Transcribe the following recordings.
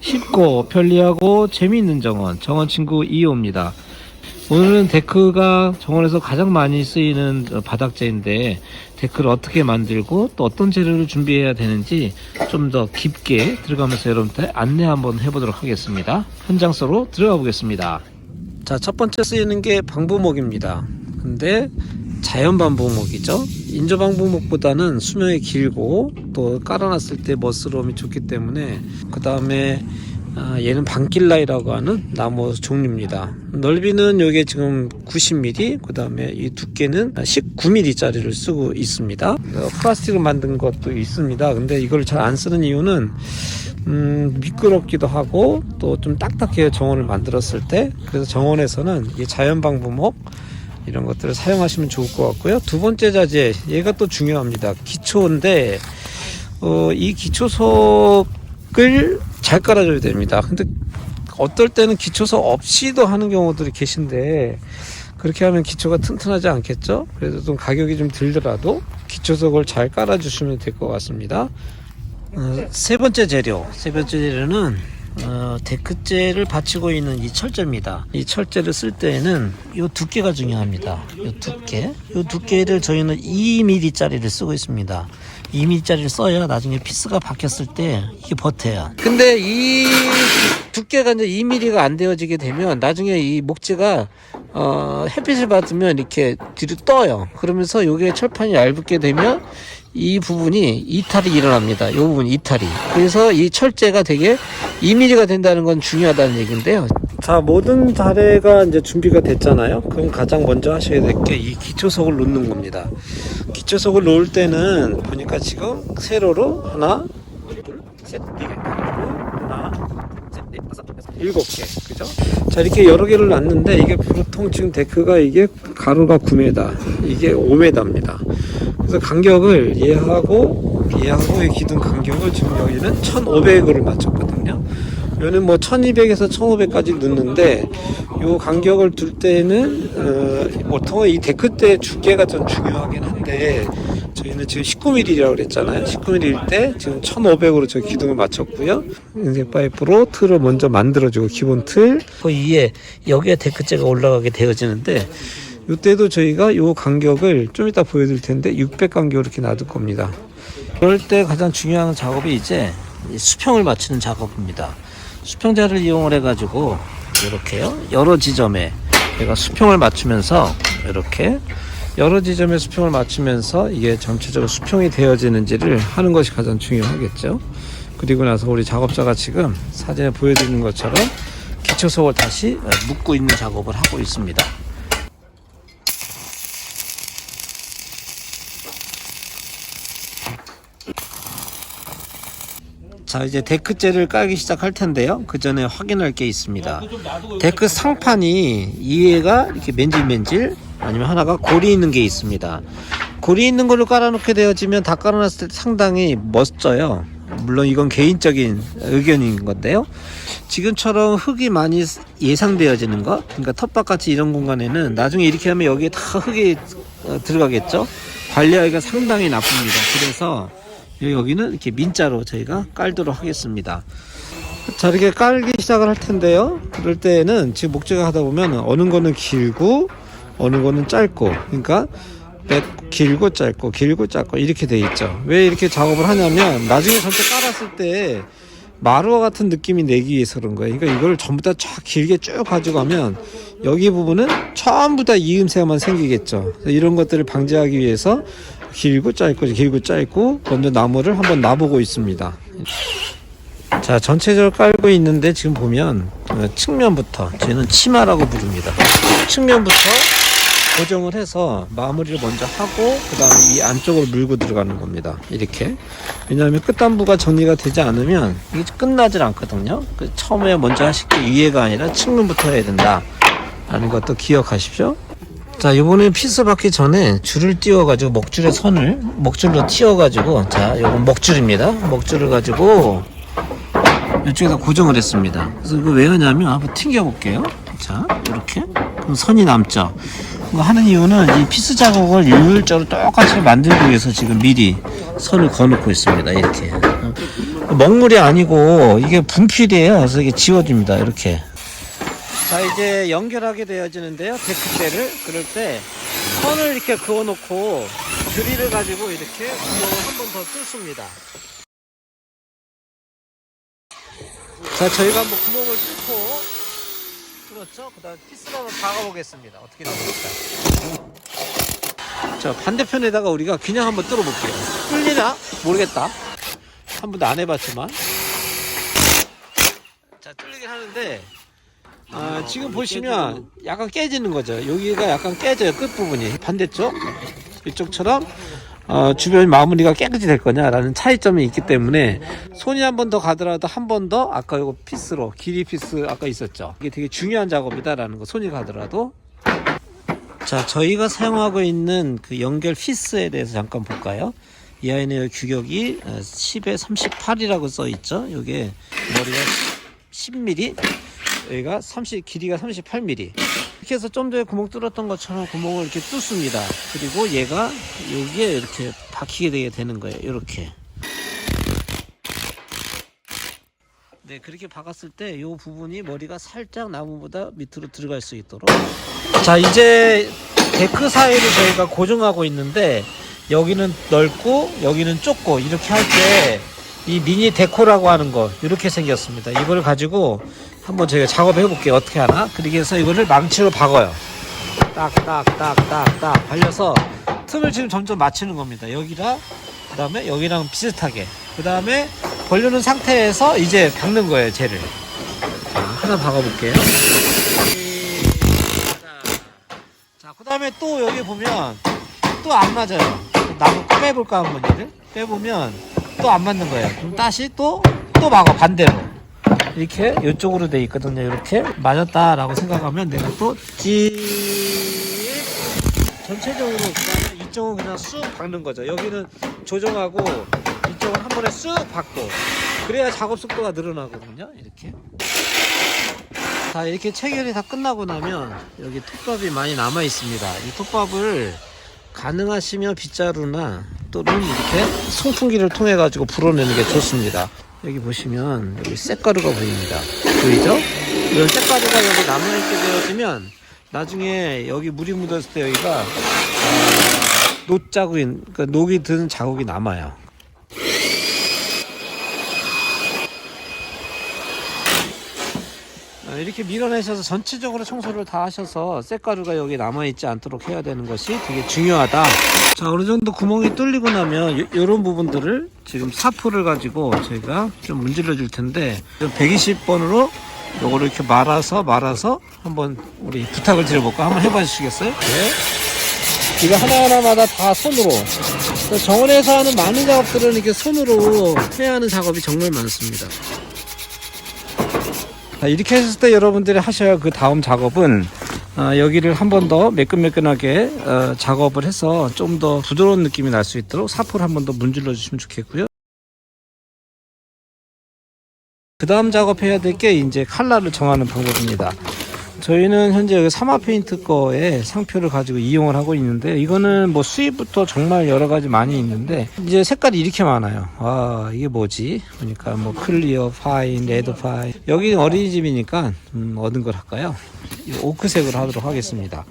쉽고 편리하고 재미있는 정원, 정원 친구 2호입니다. 오늘은 데크가 정원에서 가장 많이 쓰이는 어, 바닥재인데 데크를 어떻게 만들고 또 어떤 재료를 준비해야 되는지 좀 더 깊게 들어가면서 여러분들 안내 한번 해보도록 하겠습니다. 현장 속으로 들어가 보겠습니다. 자, 첫 번째 쓰이는 게 방부목입니다. 근데 자연 방부목이죠. 인조 방부목보다는 수명이 길고 또 깔아놨을 때 멋스러움이 좋기 때문에 그 다음에 아, 얘는 방길라이라고 하는 나무 종류입니다. 넓이는 이게 지금 90mm, 그 다음에 이 두께는 19mm짜리를 쓰고 있습니다. 어, 플라스틱을 만든 것도 있습니다. 근데 이걸 잘 안 쓰는 이유는 음, 미끄럽기도 하고 또 좀 딱딱해요 정원을 만들었을 때 그래서 정원에서는 이 자연 방부목 이런 것들을 사용하시면 좋을 것 같고요. 두 번째 자재 얘가 또 중요합니다. 기초인데 어, 이 기초석을 잘 깔아줘야 됩니다. 근데 어떨 때는 기초석 없이도 하는 경우들이 계신데 그렇게 하면 기초가 튼튼하지 않겠죠? 그래서 좀 가격이 좀 들더라도 기초석을 잘 깔아주시면 될 것 같습니다. 어, 세 번째 재료, 세 번째 재료는 어, 데크재를 받치고 있는 이 철제입니다. 이 철제를 쓸 때에는 이 두께가 중요합니다. 이 두께, 이 두께를 저희는 2mm짜리를 쓰고 있습니다. 2mm짜리를 써야 나중에 피스가 박혔을 때 이게 버텨요. 근데 이 두께가 이제 2mm가 안 되어지게 되면 나중에 이 목재가 어, 햇빛을 받으면 이렇게 뒤로 떠요. 그러면서 요게 철판이 얇게 되면 이 부분이 이탈이 일어납니다. 이 부분 이탈이. 그래서 이 철제가 되게 2mm가 된다는 건 중요하다는 얘기인데요. 자, 모든 자재가 이제 준비가 됐잖아요. 그럼 가장 먼저 하셔야 될 게 이 기초석을 놓는 겁니다. 기초석을 놓을 때는 보니까 지금 세로로 하나, 둘, 셋, 네 하나, 셋, 넷, 다섯, 여섯, 일곱 개. 그죠? 자, 이렇게 여러 개를 놨는데 이게 보통 지금 데크가 이게 가로가 9m, 이게 5m입니다. 그래서 간격을 얘하고 얘하고 의 기둥 간격을 지금 여기는 1,500으로 맞췄거든요. 얘는 뭐 1200에서 1500까지 넣는데 요 간격을 둘 때는 어, 보통 이 데크 때 두께가 좀 중요하긴 한데 저희는 지금 19mm라고 그랬잖아요. 19mm일 때 지금 1500으로 저 기둥을 맞췄고요. 인생 파이프로 틀을 먼저 만들어주고 기본 틀. 그 위에 여기에 데크재가 올라가게 되어지는데 이때도 저희가 요 간격을 좀 이따 보여드릴 텐데 600 간격으로 이렇게 놔둘 겁니다. 그럴 때 가장 중요한 작업이 이제 이 수평을 맞추는 작업입니다. 수평자를 이용을 해가지고 이렇게요 여러 지점에 내가 수평을 맞추면서 이렇게 여러 지점에 수평을 맞추면서 이게 전체적으로 수평이 되어지는지를 하는 것이 가장 중요하겠죠. 그리고 나서 우리 작업자가 지금 사진에 보여드리는 것처럼 기초석을 다시 묶고 있는 작업을 하고 있습니다. 자 이제 데크재를 깔기 시작할 텐데요. 그 전에 확인할 게 있습니다. 데크 상판이 이해가 이렇게 맨질맨질 아니면 하나가 골이 있는 게 있습니다. 골이 있는 걸로 깔아놓게 되어지면 다 깔아놨을 때 상당히 멋져요. 물론 이건 개인적인 의견인 건데요. 지금처럼 흙이 많이 예상되어지는 것 그러니까 텃밭같이 이런 공간에는 나중에 이렇게 하면 여기에 다 흙이 어, 들어가겠죠? 관리하기가 상당히 나쁩니다. 그래서 여기는 이렇게 민자로 저희가 깔도록 하겠습니다. 자 이렇게 깔기 시작을 할 텐데요. 그럴 때는 지금 목재가 하다 보면 어느 거는 길고 어느 거는 짧고 그러니까 몇 길고 짧고 길고 짧고 이렇게 돼 있죠. 왜 이렇게 작업을 하냐면 나중에 전체 깔았을 때 마루와 같은 느낌이 내기 위해서 그런 거예요. 그러니까 이걸 전부 다 쫙 길게 쭉 가져가면 여기 부분은 전부 다 이음새만 생기겠죠. 이런 것들을 방지하기 위해서 길고 짧고 길고 짧고 먼저 나무를 한번 놔보고 있습니다. 자 전체적으로 깔고 있는데 지금 보면 어, 측면부터 저희는 치마라고 부릅니다. 측면부터 고정을 해서 마무리를 먼저 하고 그 다음에 이 안쪽으로 물고 들어가는 겁니다. 이렇게 왜냐하면 끝단부가 정리가 되지 않으면 이게 끝나질 않거든요. 그 처음에 먼저 하실 게 위에가 아니라 측면부터 해야 된다. 라는 것도 기억하십시오. 자, 요번에 피스 받기 전에 줄을 띄워 가지고 먹줄에 선을 먹줄로 띄워가지고 자, 요건 먹줄입니다. 먹줄을 가지고 이쪽에다 고정을 했습니다. 그래서 이거 왜 하냐면 한번 튕겨 볼게요. 자, 이렇게 그럼 선이 남죠. 하는 이유는 이 피스 자국을 일률적으로 똑같이 만들기 위해서 지금 미리 선을 그어놓고 있습니다. 이렇게 먹물이 아니고 이게 분필이에요. 그래서 이게 지워집니다. 이렇게. 자 이제 연결하게 되어지는데요. 데크대를 그럴 때 선을 이렇게 그어놓고 드릴을 가지고 이렇게 구멍을 한 번 더 뚫습니다. 자 저희가 한번 구멍을 뚫고 뚫었죠. 그 다음 피스를 한번 박아보겠습니다. 어떻게 나옵니까? 자 반대편에다가 우리가 그냥 한번 뚫어볼게요. 뚫리나 모르겠다. 한 번도 안 해봤지만 자 뚫리긴 하는데 아, 지금 보시면 약간 깨지는 거죠. 여기가 약간 깨져요. 끝 부분이 반대쪽 이쪽처럼 어, 주변 마무리가 깨끗이 될 거냐라는 차이점이 있기 때문에 손이 한 번 더 가더라도 한 번 더 아까 이거 피스로 길이 피스 아까 있었죠. 이게 되게 중요한 작업이다라는 거 손이 가더라도 자 저희가 사용하고 있는 그 연결 피스에 대해서 잠깐 볼까요? 이 아이는 여기 규격이 10에 38이라고 써 있죠. 이게 머리가 10mm 여기가 30 길이가 38mm 이렇게 해서 좀 전에 구멍 뚫었던 것처럼 구멍을 이렇게 뚫습니다. 그리고 얘가 여기에 이렇게 박히게 되게 되는 거예요. 이렇게. 네 그렇게 박았을 때 이 부분이 머리가 살짝 나무보다 밑으로 들어갈 수 있도록. 자 이제 데크 사이를 저희가 고정하고 있는데 여기는 넓고 여기는 좁고 이렇게 할때 이 미니 데코라고 하는 거 이렇게 생겼습니다. 이거를 가지고 한번 저희가 작업해 볼게요. 어떻게 하나? 그렇게 해서 이거를 망치로 박아요. 딱딱딱딱딱 발려서 틈을 지금 점점 맞추는 겁니다. 여기랑 그 다음에 여기랑 비슷하게. 그 다음에 벌려놓은 상태에서 이제 박는 거예요 쟤를. 자, 하나 박아볼게요. 자 그 다음에 또 여기 보면 또 안 맞아요. 나무 빼볼까 한번 얘를 빼보면 또 안 맞는 거예요 그럼 다시 또 또 막아 반대로 이렇게 이쪽으로 돼 있거든요. 이렇게 맞았다라고 생각하면 내가 또 찌 전체적으로 그다음에 이쪽은 그냥 쑥 박는 거죠. 여기는 조정하고 이쪽은 한 번에 쑥 박고 그래야 작업 속도가 늘어나거든요. 이렇게. 자 이렇게 체결이 다 끝나고 나면 여기 톱밥이 많이 남아 있습니다. 이 톱밥을 가능하시면 빗자루나 또는 이렇게 송풍기를 통해 가지고 불어내는 게 좋습니다. 여기 보시면 여기 쇳가루가 보입니다. 보이죠? 이런 쇳가루가 여기 남아있게 되어지면 나중에 여기 물이 묻었을 때 여기가 어, 녹 자국이 그러니까 녹이 든 자국이 남아요. 이렇게 밀어내셔서 전체적으로 청소를 다 하셔서 쇳가루가 여기 남아있지 않도록 해야 되는 것이 되게 중요하다. 자, 어느 정도 구멍이 뚫리고 나면 이런 부분들을 지금 사포를 가지고 저희가 좀 문질러 줄 텐데 120번으로 요거를 이렇게 말아서 말아서 한번 우리 부탁을 드려볼까? 한번 해봐 주시겠어요? 네. 이거 하나하나마다 다 손으로. 정원에서 하는 많은 작업들은 이렇게 손으로 해야 하는 작업이 정말 많습니다. 자, 이렇게 했을 때 여러분들이 하셔야 그 다음 작업은 어, 여기를 한 번 더 매끈매끈하게 어, 작업을 해서 좀 더 부드러운 느낌이 날 수 있도록 사포를 한 번 더 문질러 주시면 좋겠고요. 그 다음 작업해야 될 게 이제 칼라를 정하는 방법입니다. 저희는 현재 여기 사마 페인트 거에 상표를 가지고 이용을 하고 있는데 이거는 뭐 수입부터 정말 여러 가지 많이 있는데 이제 색깔이 이렇게 많아요. 아 이게 뭐지? 보니까 뭐 클리어, 파인, 레드 파인 여기 어린이집이니까 음, 얻은 걸 할까요? 이 오크색으로 하도록 하겠습니다.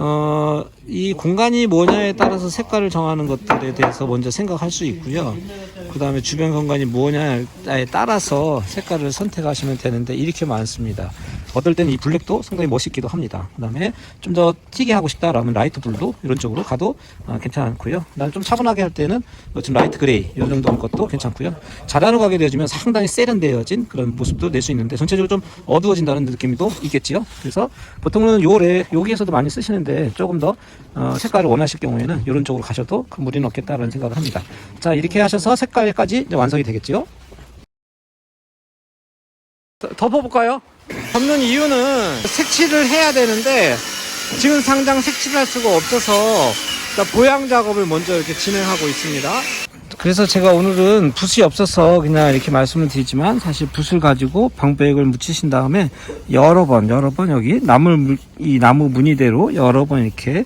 어, 이 공간이 뭐냐에 따라서 색깔을 정하는 것들에 대해서 먼저 생각할 수 있고요. 그 다음에 주변 공간이 뭐냐에 따라서 색깔을 선택하시면 되는데 이렇게 많습니다. 어떨 때는 이 블랙도 상당히 멋있기도 합니다. 그 다음에 좀 더 튀게 하고 싶다라면 라이트 블루 이런 쪽으로 가도 어, 괜찮고요. 난 좀 차분하게 할 때는 뭐 지금 라이트 그레이 이런 정도 는 것도 괜찮고요. 자라로 가게 되어지면 상당히 세련되어진 그런 모습도 낼 수 있는데 전체적으로 좀 어두워진다는 느낌도 있겠지요. 그래서 보통은 요래 여기에서도 많이 쓰시는데 조금 더 어, 색깔을 원하실 경우에는 이런 쪽으로 가셔도 큰 무리는 없겠다라는 생각을 합니다. 자 이렇게 하셔서 색깔까지 완성이 되겠지요. 더- 덮어볼까요? 덮는 이유는 색칠을 해야 되는데 지금 상장 색칠할 수가 없어서 일단 보양 작업을 먼저 이렇게 진행하고 있습니다. 그래서 제가 오늘은 붓이 없어서 그냥 이렇게 말씀을 드리지만 사실 붓을 가지고 방백을 묻히신 다음에 여러 번 여러 번 여기 나무 물- 이 나무 무늬대로 여러 번 이렇게 치-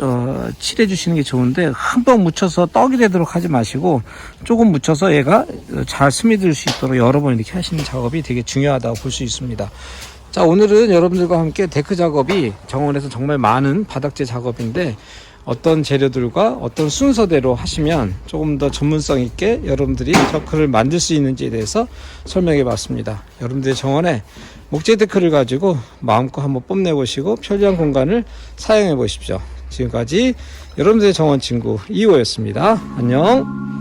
어, 칠해 주시는 게 좋은데 흠뻑 묻혀서 떡이 되도록 하지 마시고 조금 묻혀서 얘가 잘 스며들 수 있도록 여러 번 이렇게 하시는 작업이 되게 중요하다고 볼 수 있습니다. 자 오늘은 여러분들과 함께 데크 작업이 정원에서 정말 많은 바닥재 작업인데 어떤 재료들과 어떤 순서대로 하시면 조금 더 전문성 있게 여러분들이 데크를 만들 수 있는지에 대해서 설명해 봤습니다. 여러분들의 정원에 목재 데크를 가지고 마음껏 한번 뽐내 보시고 편리한 공간을 사용해 보십시오. 지금까지 여러분들의 정원 친구 이호였습니다. 안녕.